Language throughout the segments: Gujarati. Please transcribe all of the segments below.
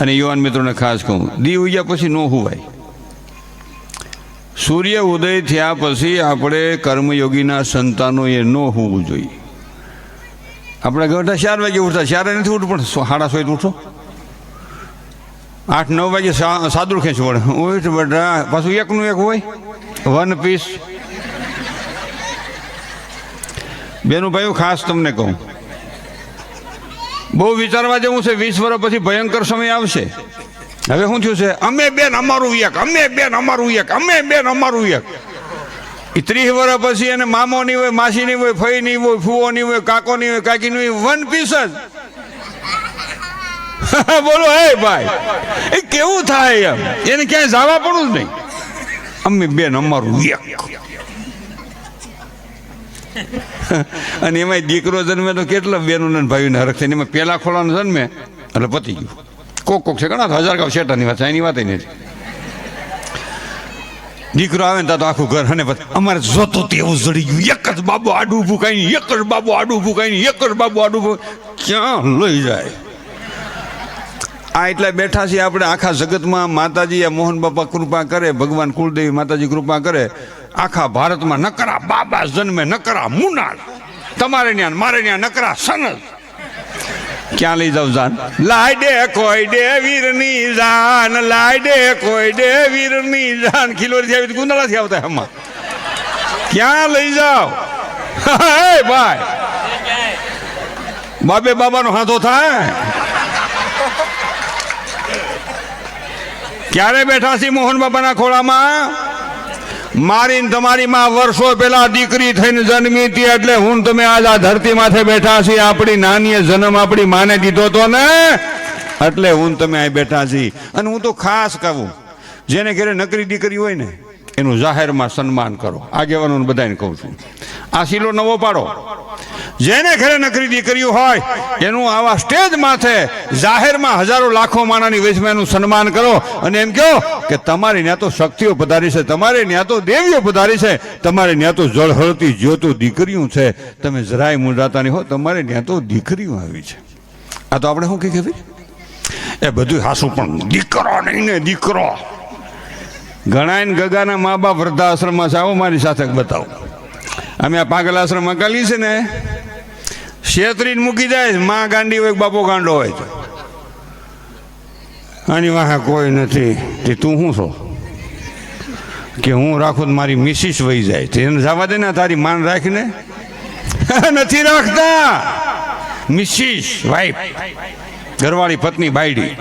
અને યુવાન મિત્રોને ખાસ કહું, દી ઉગ્યા પછી ન હોવાય. સૂર્ય ઉદય થયા પછી આપણે કર્મયોગીના સંતાનો એ ન હોવું જોઈએ. આપણે ઘટા ચાર વાગે ઉઠતા, ચારે નથી ઉઠવું, પણ સાડા સોય ઉઠો. આઠ, નવ વાગે સા- સાદુર ખેંચ પડે. ઉઠ બેટા પાછું એકનું એક હોય. વન પીસ બેનું ભાઈઓ, ખાસ તમને કહું બહુ વિચારવા જેવું છે, વીસ વર્ષ પછી ભયંકર સમય આવશે. હવે શું થયું છે? અમે બેન અમારું એક અમે બેન અમારું એક અમે બેન અમારું એક એ ત્રીસ વર્ષ પછી એને મામો નહીં હોય માસી નહીં હોય ફઈ નહીં હોય ફુઓ નહીં હોય કાકો નહીં હોય કાકી નહીં હોય વન પીસ જ. બોલો, હે ભાઈ, એ કેવું થાય એમ? એને ક્યાંય જવા પડવું જ નહીં. અમે બેન અમારું એક અને એમાં દીકરો જન્મે તો કેટલા બેનો ને ભાઈઓને હરખ થઈને. એમાં પેલા ખોલાનો જન્મે, એટલે પતી ગયું. કોક કોક છે, ઘણા હજાર ગાવ શેટાની વાત એની વાત નથી દીકરો આવે ને તો આખું ઘર અને અમારે જોતો તેવું જડી ગયું. એક જ બાબુ આડું ઊભું કાંઈ એક જ બાબુ આડું ઊભું કાંઈ એક જ બાબુ આડું ઊભું ક્યાં લઈ જાય? આ એટલા બેઠા છીએ આપણે આખા જગતમાં. માતાજી મોહન બાપા કૃપા કરે, ભગવાન કુળદેવી માતાજી કૃપા કરે. આખા ભારતમાં નકરા બાબા જન્મે, નકરા મુનાળ. તમારે ત્યાં મારે ત્યાં નકરા સનદ ક્યાં લઈ જાવ જાન? લાડે કોઈ દે વીરની જાન લાડે કોઈ દે વીરની જાન. ખિલોરી આવી ગુંદળાથી આવતા એમાં ક્યાં લઈ જાવ હે ભાઈ. બાબે બાબાનો હાથો થાય? ક્યારે બેઠા છીએ મોહન બાબાના ખોળામાં? મારી તમારી માં વર્ષો પેલા દીકરી થઈને જન્મી હતી એટલે હું તમે આજ આ ધરતી માથે બેઠા છીએ. આપણી નાનીએ જન્મ આપણી માને દીધો તો ને? એટલે હું તમે અહીં બેઠા છીએ. અને હું તો ખાસ કહું, જેને ઘરે નકરી દીકરી હોય ને, એનું જાહેરમાં સન્માન કરો. આગેવાનો બધાને કહું છું. આ શીલો નવો પાડો. જેને ઘરે નકરી દીકરીઓ હોય, એનું આવા સ્ટેજ માથે જાહેરમાં હજારો લાખો માણાની વેચમાં એનું સન્માન કરો અને એમ કહો કે તમારી ત્યાં તો શક્તિઓ પધારી છે, તમારે ત્યાં તો દેવીઓ પધારી છે, તમારે ત્યાં તો જળહળતી જ્યોતો દીકરીઓ છે. તમે જરાય મૂંડાતા નહીં હો, તમારે ત્યાં તો દીકરીઓ આવી છે. આ તો આપણે શું કહી કહેવી એ બધું હાસું, પણ દીકરો નહીં ને દીકરો. ઘણા ગગાના મા બાપ વૃદ્ધાશ્રમમાં છે, આવો મારી સાથે બતાવો. અમે આ પાગલ આશ્રમમાં કાલી છે ને. શેતરીને મૂકી જાય મા ગાંડી હોય બાપો ગાંડો હોય તો. આની વાહે કોઈ નથી. તે તું શું છો? કે હું રાખું મારી મિસિસ વહી જાય. તેને જવા દે ને, તારી માન રાખીને. નથી રાખતા. Missus, wife. ઘરવાળી પત્ની બાયડી.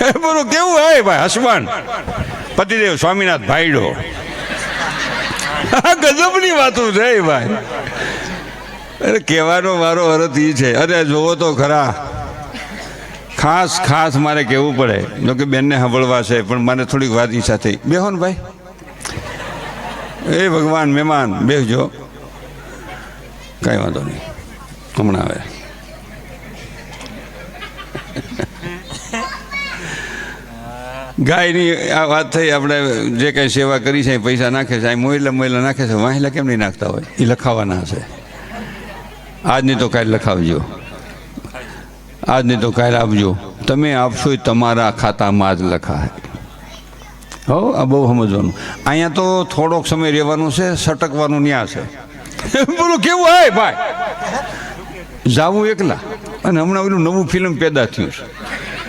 બોલું, કેવું હોય ભાઈ હસબન્ડ પતિદેવ સ્વામિનાથ ભાઈડો. ગજબની વાતો છે ભાઈ. અરે કહેવાનો મારો અર્થ એ છે. અરે જોવો તો ખરા. ખાસ ખાસ મારે કહેવું પડે. જો કે બેનને સાંભળવા છે, પણ મને થોડીક વાત ઈચ્છા થઈ. બેહો ને ભાઈ. એ ભગવાન, મહેમાન, બેસજો. કાંઈ વાંધો નહીં. હમણાં આવે. ગાયની આ વાત થઈ, આપણે જે કંઈ સેવા કરી છે પૈસા નાખે છે, આ મોયલા મોયલા નાખે છે વાહેલા કેમ નહીં નાખતા હોય? એ લખાવાના હશે આજની તો કાલે લખાવજો. આજની તો કાલે આપજો. તમે આપશો તમારા ખાતામાં જ લખાય. હો, આ બહુ સમજવાનું. અહીંયા તો થોડોક સમય રહેવાનું છે, સટકવાનું ન્યા છે. બોલો, કેવું હોય ભાઈ? જાવું એકલા. અને હમણાં પેલું નવું ફિલ્મ પેદા થયું છે.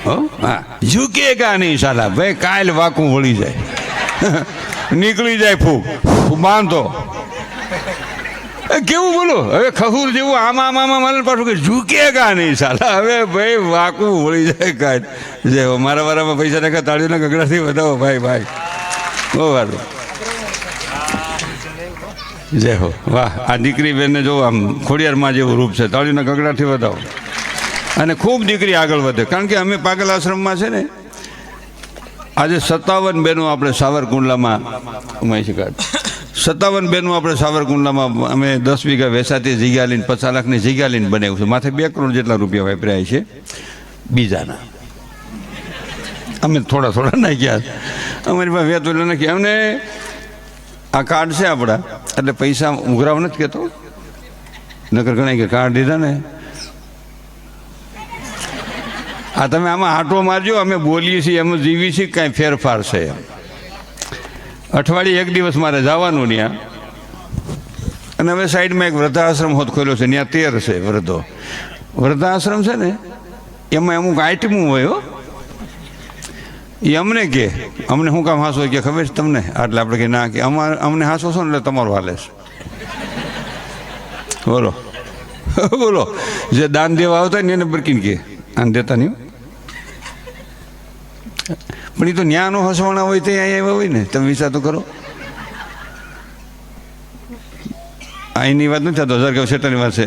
હો, હા. ઝૂકે કા નહીં સાલા. ભાઈ, કાલ વાકું વળી જાય. નીકળી જાય ફૂગ, બાંધો. કેવું બોલો? હવે ખહુર જેવું આમાં આમાં મને પાછું કે ઝૂકે કા નહીં સાલા. હવે ભાઈ વાકું વળી જાય કાંઈ. જે મારા વારામાં પૈસા નાખા તાળીઓના ગગડાથી વધાવો, ભાઈ ભાઈ. બહુ વારું જય હો, વાહ, આ દીકરી બેનને જો આમ ખોડિયારમાં જેવું રૂપ છે, તાળીઓના ગગડાથી વધાવો. અને ખૂબ દીકરી આગળ વધે. કારણ કે અમે પાગલ આશ્રમમાં છે ને, આજે સત્તાવન બહેનો આપણે સાવરકુંડલામાં ઉમાઈ શકાય સત્તાવન બેનું આપણે સાવરકુંડલામાં અમે દસ વીઘા વેસાતી જગ્યા લઈને, પચાસ લાખની જગ્યા લઈને બનાવ્યું છે. માથે બે કરોડ જેટલા રૂપિયા વાપર્યા છે બીજાના. અમે થોડા થોડા નાખ્યા અમારી પાસે વેતો નાખ્યા નાખી અમને આ કાર્ડ છે આપણા. એટલે પૈસા ઉઘરાવ નથી કહેતો નકર ગણાય કે કાર્ડ દીધા ને. આ તમે આમાં આંટો મારજો. અમે બોલીએ છીએ, અમે જીવી છીએ, કાંઈ ફેરફાર છે અઠવાડિયે એક દિવસ મારે જવાનું ત્યાં. અને હવે સાઈડમાં એક વૃદ્ધાશ્રમ હોત ખોલ્યો છે, ત્યાં તેર છે વૃદ્ધો. વૃદ્ધાશ્રમ છે ને, એમાં અમુક આઈટમું હોય હો. એ અમને કે, અમને શું કામ હાંસો કે ખબર છે તમને? એટલે આપણે કે ના કે, અમારે, અમને હાંસો છો ને એટલે તમારું હાલે છે. બોલો. બોલો. જે દાન દેવા આવતા ને એને બરકીને કે, આને દેતા નહીં. પણ એ તો ન્યાનો હસવાના હોય તે અહીંયા આવ્યા હોય ને, તમે વિચાર તો કરો. અહીંની વાત નથી થતો, હજાર કે શેઠાની વાત છે.